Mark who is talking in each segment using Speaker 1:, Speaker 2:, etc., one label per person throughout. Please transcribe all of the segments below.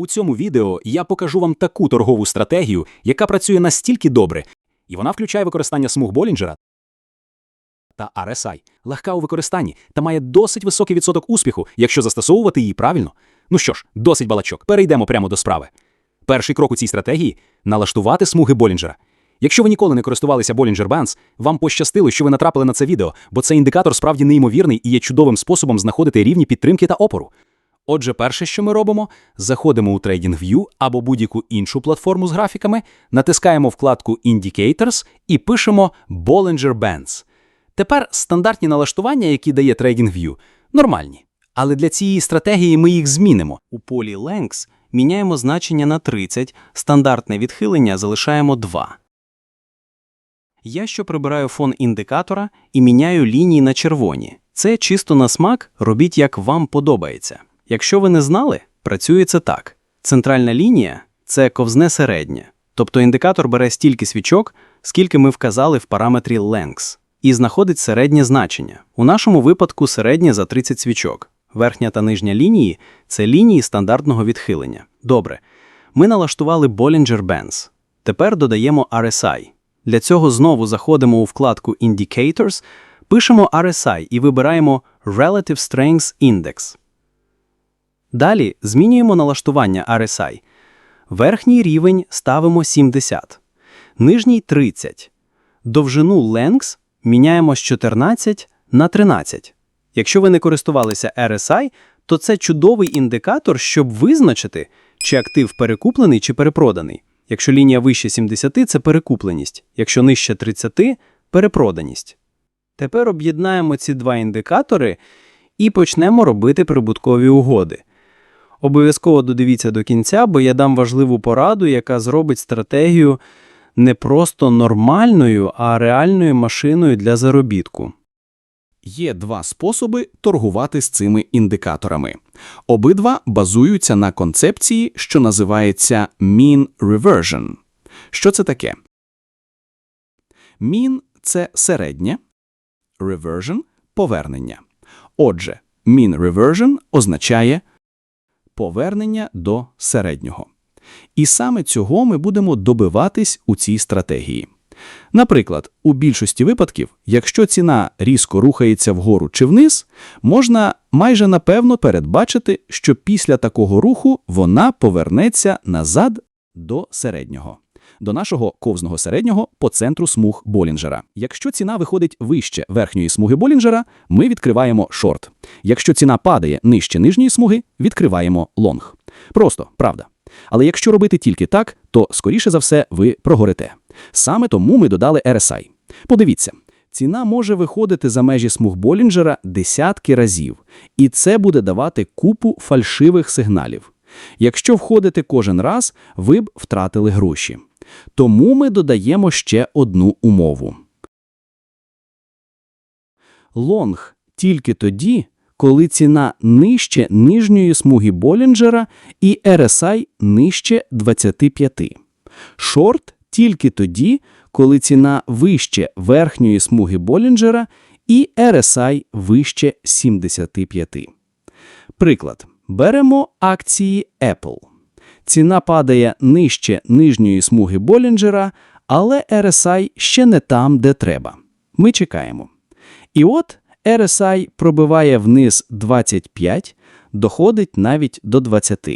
Speaker 1: У цьому відео я покажу вам таку торгову стратегію, яка працює настільки добре, і вона включає використання смуг Болінджера та RSI, легка у використанні та має досить високий відсоток успіху, якщо застосовувати її правильно. Ну що ж, досить балачок, перейдемо прямо до справи. Перший крок у цій стратегії налаштувати смуги Болінджера. Якщо ви ніколи не користувалися Bollinger Bands, вам пощастило, що ви натрапили на це відео, бо цей індикатор справді неймовірний і є чудовим способом знаходити рівні підтримки та опору. Отже, перше, що ми робимо, заходимо у TradingView або будь-яку іншу платформу з графіками, натискаємо вкладку Indicators і пишемо Bollinger Bands. Тепер стандартні налаштування, які дає TradingView, нормальні. Але для цієї стратегії ми їх змінимо.
Speaker 2: У полі Lengths міняємо значення на 30, стандартне відхилення залишаємо 2. Я що прибираю фон індикатора і міняю лінії на червоні. Це чисто на смак, робіть як вам подобається. Якщо ви не знали, працює це так. Центральна лінія – це ковзне середнє. Тобто індикатор бере стільки свічок, скільки ми вказали в параметрі Lengths, і знаходить середнє значення. У нашому випадку середнє за 30 свічок. Верхня та нижня лінії – це лінії стандартного відхилення. Добре. Ми налаштували Bollinger Bands. Тепер додаємо RSI. Для цього знову заходимо у вкладку Indicators, пишемо RSI і вибираємо Relative Strength Index. Далі змінюємо налаштування RSI. Верхній рівень ставимо 70, нижній 30. Довжину Lengths міняємо з 14 на 13. Якщо ви не користувалися RSI, то це чудовий індикатор, щоб визначити, чи актив перекуплений чи перепроданий. Якщо лінія вище 70 – це перекупленість, якщо нижче 30 – перепроданість. Тепер об'єднаємо ці два індикатори і почнемо робити прибуткові угоди. Обов'язково додивіться до кінця, бо я дам важливу пораду, яка зробить стратегію не просто нормальною, а реальною машиною для заробітку.
Speaker 3: Є два способи торгувати з цими індикаторами. Обидва базуються на концепції, що називається Mean Reversion. Що це таке? Mean – це середнє, Reversion – повернення. Отже, Mean Reversion означає повернення до середнього. І саме цього ми будемо добиватись у цій стратегії. Наприклад, у більшості випадків, якщо ціна різко рухається вгору чи вниз, можна майже напевно передбачити, що після такого руху вона повернеться назад до середнього, до нашого ковзного середнього по центру смуг Болінджера. Якщо ціна виходить вище верхньої смуги Болінджера, ми відкриваємо шорт. Якщо ціна падає нижче нижньої смуги, відкриваємо лонг. Просто, правда. Але якщо робити тільки так, то, скоріше за все, ви прогорите. Саме тому ми додали RSI. Подивіться, ціна може виходити за межі смуг Болінджера десятки разів, і це буде давати купу фальшивих сигналів. Якщо входите кожен раз, ви б втратили гроші. Тому ми додаємо ще одну умову. Лонг тільки тоді, коли ціна нижче нижньої смуги Болінджера і RSI нижче 25. Шорт тільки тоді, коли ціна вище верхньої смуги Болінджера і RSI вище 75. Приклад. Беремо акції Apple. Ціна падає нижче нижньої смуги Болінджера, але RSI ще не там, де треба. Ми чекаємо. І от RSI пробиває вниз 25, доходить навіть до 20.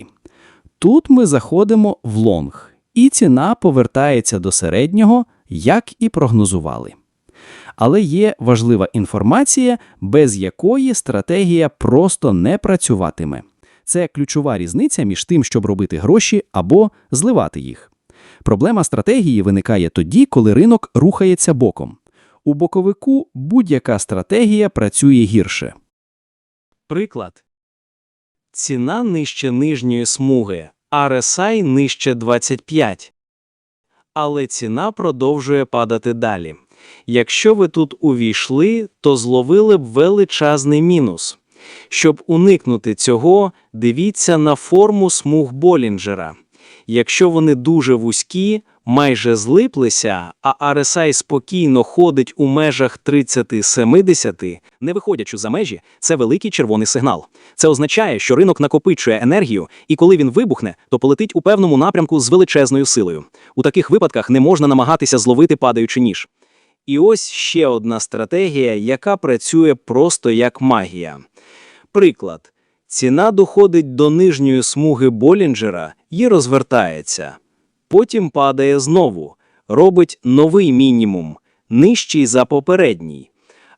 Speaker 3: Тут ми заходимо в лонг, і ціна повертається до середнього, як і прогнозували. Але є важлива інформація, без якої стратегія просто не працюватиме. Це ключова різниця між тим, щоб робити гроші або зливати їх. Проблема стратегії виникає тоді, коли ринок рухається боком. У боковику будь-яка стратегія працює гірше.
Speaker 2: Приклад. Ціна нижче нижньої смуги, RSI нижче 25. Але ціна продовжує падати далі. Якщо ви тут увійшли, то зловили б величезний мінус. Щоб уникнути цього, дивіться на форму смуг Болінджера. Якщо вони дуже вузькі, майже злиплися, а RSI спокійно ходить у межах 30-70,
Speaker 1: Не виходячи за межі, це великий червоний сигнал. Це означає, що ринок накопичує енергію, і коли він вибухне, то полетить у певному напрямку з величезною силою. У таких випадках не можна намагатися зловити падаючи ніж.
Speaker 2: І ось ще одна стратегія, яка працює просто як магія. Приклад. Ціна доходить до нижньої смуги Болінджера і розвертається. Потім падає знову, робить новий мінімум, нижчий за попередній.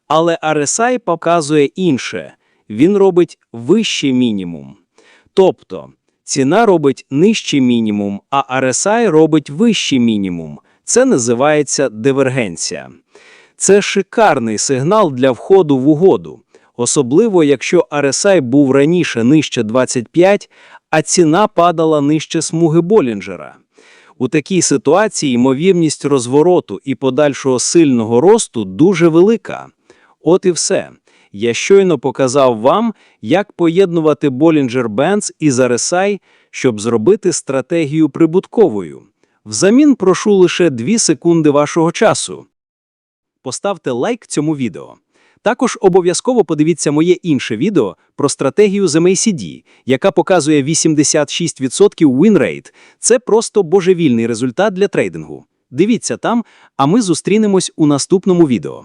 Speaker 2: Але RSI показує інше. Він робить вищий мінімум. Тобто, ціна робить нижчий мінімум, а RSI робить вищий мінімум. Це називається дивергенція. Це шикарний сигнал для входу в угоду, особливо якщо RSI був раніше нижче 25, а ціна падала нижче смуги Болінджера. У такій ситуації ймовірність розвороту і подальшого сильного росту дуже велика. От і все. Я щойно показав вам, як поєднувати Bollinger Bands із RSI, щоб зробити стратегію прибутковою. Взамін прошу лише 2 секунди вашого часу. Поставте лайк цьому відео. Також обов'язково подивіться моє інше відео про стратегію з MACD, яка показує 86% win. Це просто божевільний результат для трейдингу. Дивіться там, а ми зустрінемось у наступному відео.